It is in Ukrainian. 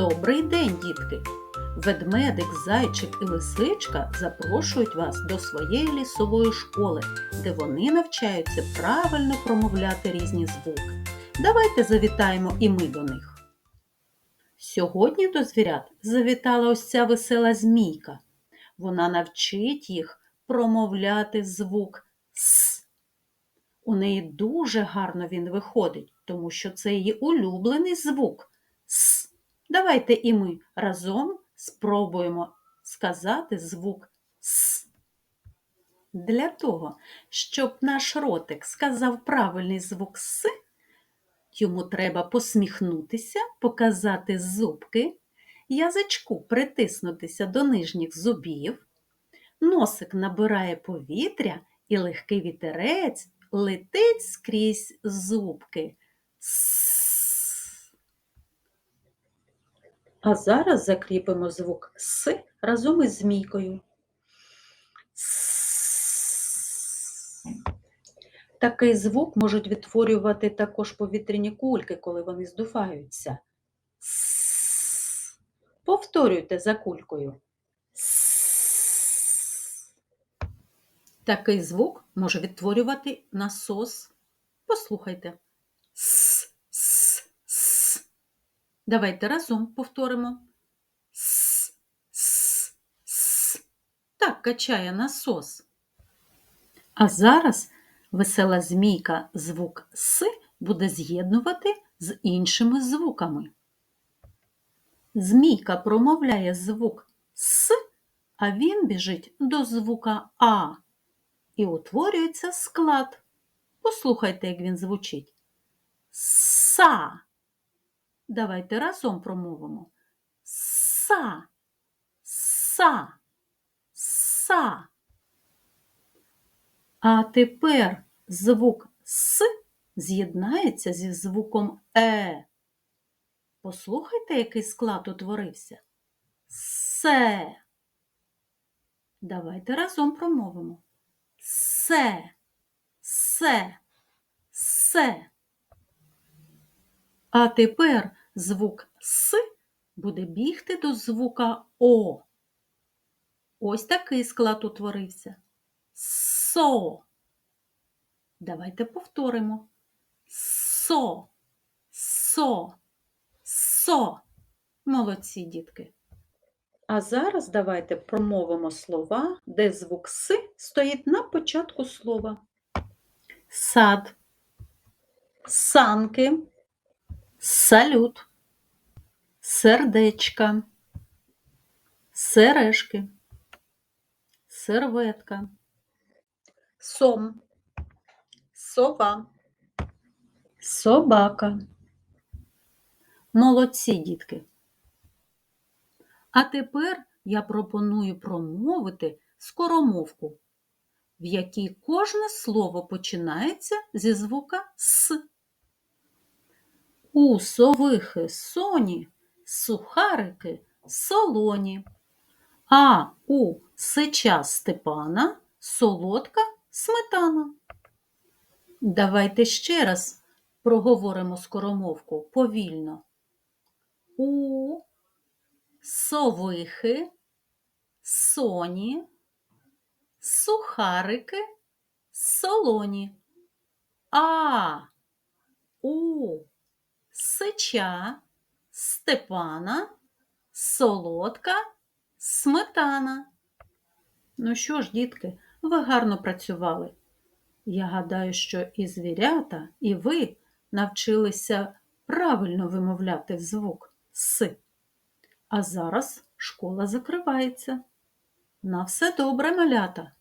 Добрий день, дітки! Ведмедик, зайчик і лисичка запрошують вас до своєї лісової школи, де вони навчаються правильно промовляти різні звуки. Давайте завітаємо і ми до них. Сьогодні до звірят завітала ось ця весела змійка. Вона навчить їх промовляти звук С. У неї дуже гарно він виходить, тому що це її улюблений звук. Давайте і ми разом спробуємо сказати звук С. Для того, щоб наш ротик сказав правильний звук С, йому треба посміхнутися, показати зубки, язичку притиснутися до нижніх зубів, носик набирає повітря і легкий вітерець летить скрізь зубки. С. А зараз закріпимо звук С разом із змійкою. Такий звук можуть відтворювати також повітряні кульки, коли вони здуваються. Повторюйте за кулькою. Такий звук може відтворювати насос. Послухайте. Давайте разом повторимо. С, с, с. Так качає насос. А зараз весела змійка звук С буде з'єднувати з іншими звуками. Змійка промовляє звук С, а він біжить до звука А. І утворюється склад. Послухайте, як він звучить. Са. Давайте разом промовимо. Са. Са. Са. А тепер звук С з'єднається зі звуком Е. Послухайте, який склад утворився. Се. Давайте разом промовимо. Се, се, се. А тепер звук С буде бігти до звука О. Ось такий склад утворився. Со. Давайте повторимо. Со, со, со. Молодці, дітки. А зараз давайте промовимо слова, де звук С стоїть на початку слова. Сад, санки, салют, сердечка, сережки, серветка, сом, сова, собака. Молодці, дітки. А тепер я пропоную промовити скоромовку, в якій кожне слово починається зі звука С. У совихи соні, сухарики солоні, а у сича Степана солодка сметана. Давайте ще раз проговоримо скоромовку повільно. У совихи, соні, сухарики, солоні. А у сича, степана, солодка, сметана. Ну що ж, дітки, ви гарно працювали. Я гадаю, що і звірята, і ви навчилися правильно вимовляти звук С. А зараз школа закривається. На все добре, малята!